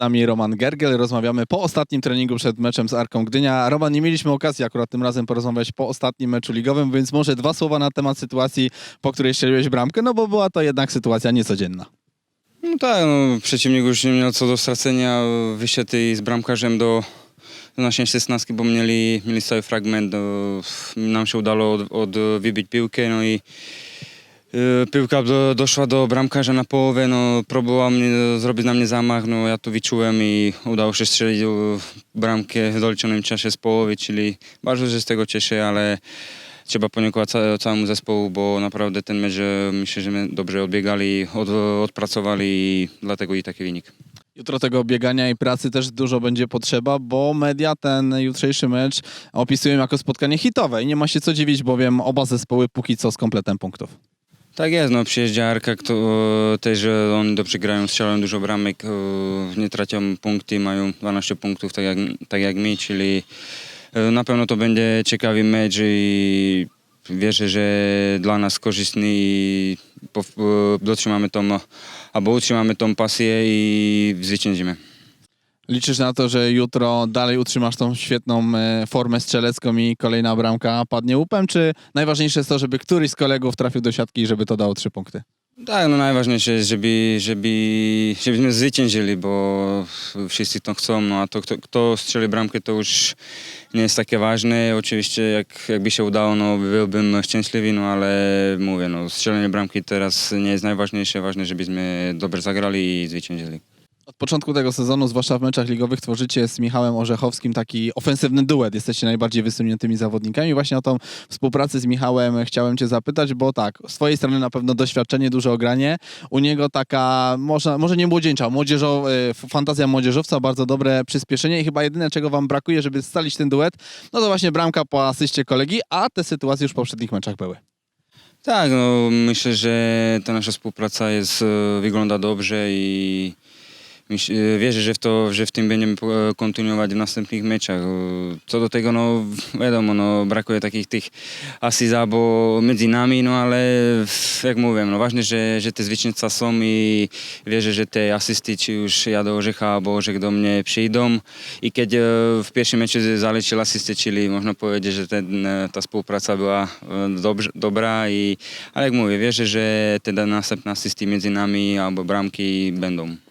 Nami Roman Gergel, rozmawiamy po ostatnim treningu przed meczem z Arką Gdynia. Roman, nie mieliśmy okazji akurat tym razem porozmawiać po ostatnim meczu ligowym, więc może dwa słowa na temat sytuacji, po której strzeliłeś bramkę, no bo była to jednak sytuacja niecodzienna. No tak, no, przeciwnik już nie miał co do stracenia. Wyszedł i z bramkarzem do, do naszej szesnastki, bo mieli, mieli cały fragment. No, nam się udało od, od, wybić piłkę, no i piłka do, doszła do bramkarza na połowę, no, próbował mnie, zrobić na mnie zamach, no, ja to wyczułem i udało się strzelić y, bramkę w doliczonym czasie z połowy, czyli bardzo się z tego cieszę, ale trzeba podziękować ca- całemu zespołu, bo naprawdę ten mecz e, myślę, że my dobrze odbiegali, od, odpracowali i dlatego i taki wynik. Jutro tego biegania i pracy też dużo będzie potrzeba, bo media ten jutrzejszy mecz opisują jako spotkanie hitowe i nie ma się co dziwić, bowiem oba zespoły póki co z kompletem punktów. Tak jest, no przyjeżdża Arka, kto, e, też oni dobrze grają, strzelają dużo bramek, e, nie tracą punkty, mają 12 punktów tak jak, tak jak my, czyli e, na pewno to będzie ciekawy mecz i wierzę, że dla nas korzystny i dotrzymamy tą, albo utrzymamy tą pasję i zwyciężymy. Liczysz na to, że jutro dalej utrzymasz tą świetną e, formę strzelecką i kolejna bramka padnie łupem, czy najważniejsze jest to, żeby któryś z kolegów trafił do siatki i żeby to dało trzy punkty? Tak, no najważniejsze jest, żeby, żeby, żebyśmy zwyciężyli, bo wszyscy to chcą, no a to kto, kto strzeli bramkę to już nie jest takie ważne. Oczywiście jak, jakby się udało, no byłbym szczęśliwy, no ale mówię, no strzelenie bramki teraz nie jest najważniejsze, ważne, żebyśmy dobrze zagrali i zwyciężyli. Od początku tego sezonu, zwłaszcza w meczach ligowych, tworzycie z Michałem Orzechowskim taki ofensywny duet. Jesteście najbardziej wysuniętymi zawodnikami. Właśnie o tą współpracę z Michałem chciałem Cię zapytać, bo tak, z Twojej strony na pewno doświadczenie, duże ogranie. U niego taka, może, może nie młodzieńcza, młodzieżo, e, fantazja młodzieżowca, bardzo dobre przyspieszenie i chyba jedyne, czego Wam brakuje, żeby scalić ten duet, no to właśnie bramka po asyście kolegi, a te sytuacje już w poprzednich meczach były. Tak, no myślę, że ta nasza współpraca jest, e, wygląda dobrze i wierzę, że w, to, że w tym będziemy e, kontynuować w następnych meczach. E, Co do tego, no wiadomo, no, brakuje takich tych asyst albo między nami, no ale jak mówię, no ważne, że, że te zwycięstwa są i wierzę, że te asysty czy już ja do Orzecha albo Orzech do mnie przyjdą i e, w pierwszym meczu zalecił asysty, czyli można powiedzieć, że ten, e, ta współpraca była e, dobrze, dobra, i, ale jak mówię, wierzę, że te następne asysty między nami albo bramki będą.